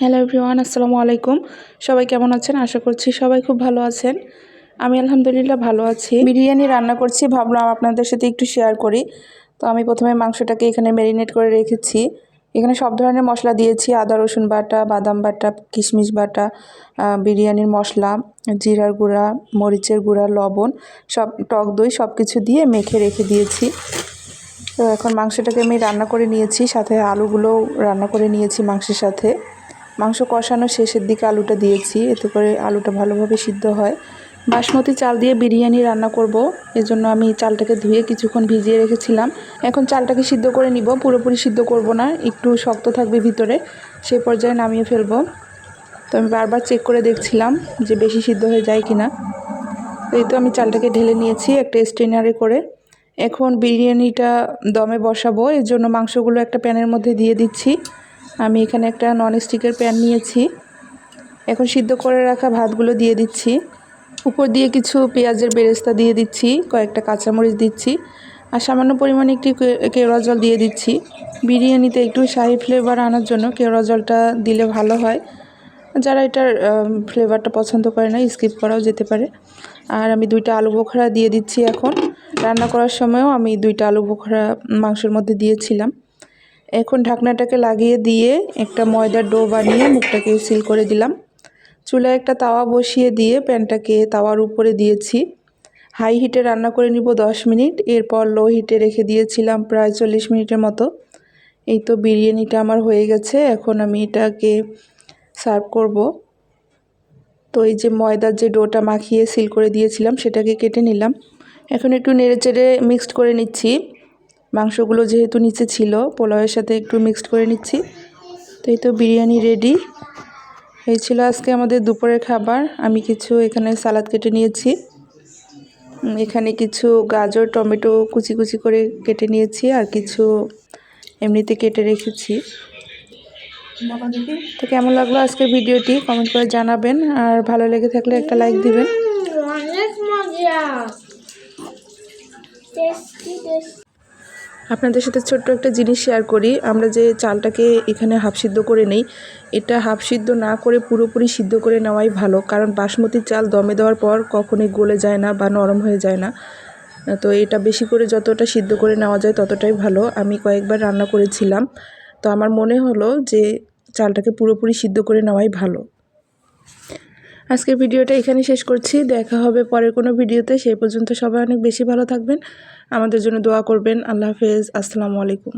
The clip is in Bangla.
হ্যালো এভরিওয়ান, আসসালামু আলাইকুম। সবাই কেমন আছেন? আশা করছি সবাই খুব ভালো আছেন। আমি আলহামদুলিল্লাহ ভালো আছি। বিরিয়ানি রান্না করছি, ভাবলাম আপনাদের সাথে একটু শেয়ার করি। তো আমি প্রথমে মাংসটাকে এখানে ম্যারিনেট করে রেখেছি। এখানে সব ধরনের মশলা দিয়েছি, আদা, রসুন বাটা, বাদাম বাটা, কিশমিশ বাটা বিরিয়ানির মশলা, জিরার গুঁড়া, মরিচের গুঁড়া, লবণ, সব টক দই সব কিছু দিয়ে মেখে রেখে দিয়েছি। তো এখন মাংসটাকে আমি রান্না করে নিয়েছি, সাথে আলুগুলোও রান্না করে নিয়েছি মাংসের সাথে। মাংস কষানো শেষের দিকে আলুটা দিয়েছি, এতে করে আলুটা ভালোভাবে সিদ্ধ হয়। বাসমতি চাল দিয়ে বিরিয়ানি রান্না করব, এজন্য আমি চালটাকে ধুয়ে কিছুক্ষণ ভিজিয়ে রেখেছিলাম। এখন চালটাকে সিদ্ধ করে নিব, পুরোপুরি সিদ্ধ করব না, একটু শক্ত থাকবে ভিতরে সেই পর্যায়ে নামিয়ে ফেলব। তো আমি বারবার চেক করে দেখছিলাম যে বেশি সিদ্ধ হয়ে যায় কি না এই তো আমি চালটাকে ঢেলে নিয়েছি একটা স্ট্রেনারে করে। এখন বিরিয়ানিটা দমে বসাবো, এর জন্য মাংসগুলো একটা প্যানের মধ্যে দিয়ে দিচ্ছি। আমি এখানে একটা ননস্টিকের প্যান নিয়েছি। এখন সিদ্ধ করে রাখা ভাতগুলো দিয়ে দিচ্ছি। উপর দিয়ে কিছু পেঁয়াজের বেরেস্তা দিয়ে দিচ্ছি, কয়েকটা কাঁচামরিচ দিচ্ছি, আর সামান্য পরিমাণে একটি কেওড়া জল দিয়ে দিচ্ছি। বিরিয়ানিতে একটু শাহি ফ্লেভার আনার জন্য কেওড়া জলটা দিলে ভালো হয়। যারা এটার ফ্লেভারটা পছন্দ করে না স্কিপ করাও যেতে পারে। আর আমি দুইটা আলু বোখরা দিয়ে দিচ্ছি এখন। রান্না করার সময়ও আমি দুইটা আলু বোখরা মাংসের মধ্যে দিয়েছিলাম। এখন ঢাকনাটাকে লাগিয়ে দিয়ে একটা ময়দার ডো বানিয়ে মুখটাকে সিল করে দিলাম। চুলায় একটা তাওয়া বসিয়ে দিয়ে প্যানটাকে তাওয়ার উপরে দিয়েছি। হাই হিটে রান্না করে নিব দশ মিনিট, এরপর লো হিটে রেখে দিয়েছিলাম প্রায় চল্লিশ মিনিটের মতো। এই তো বিরিয়ানিটা আমার হয়ে গেছে, এখন আমি এটাকে সার্ভ করব। তো এই যে ময়দার যে ডোটা মাখিয়ে সিল করে দিয়েছিলাম, সেটাকে কেটে নিলাম। এখন একটু নেড়ে চেড়ে মিক্সড করে নিচ্ছি। মাংসগুলো যেহেতু নিচে ছিল, পোলাওয়ের সাথে একটু মিক্সড করে নিচ্ছি। তো এই তো বিরিয়ানি রেডি এই ছিল আজকে আমাদের দুপুরের খাবার। আমি কিছু এখানে সালাদ কেটে নিয়েছি। এখানে কিছু গাজর, টমেটো কুচি কুচি করে কেটে নিয়েছি আর কিছু এমনিতে কেটে রেখেছি। তো কেমন লাগল আজকের ভিডিওটি? কমেন্ট করে জানাবেন। আর ভালো লেগে থাকলে একটা লাইক দিবেন। আপনাদের সাথে ছোট্ট একটা জিনিস শেয়ার করি। আমরা যে চালটাকে এখানে হাফ সিদ্ধ করে নেই, এটা হাফ সিদ্ধ না করে পুরোপুরি সিদ্ধ করে নেওয়াই ভালো। কারণ বাসমতি চাল দমে দেওয়ার পর কখনোই গলে যায় না বা নরম হয়ে যায় না। তো এটা বেশি করে যতটা সিদ্ধ করে নেওয়া যায় ততটাই ভালো। আমি কয়েকবার রান্না করেছিলাম। তো আমার মনে হলো যে চালটাকে পুরোপুরি সিদ্ধ করে নেওয়াই ভালো। আজকের ভিডিওটা এখানে শেষ করছি। দেখা হবে পরের কোনো ভিডিওতে। সেই পর্যন্ত সবাই অনেক বেশি ভালো থাকবেন। আমাদের জন্য দোয়া করবেন। আল্লাহ হাফেজ। আসসালামু আলাইকুম।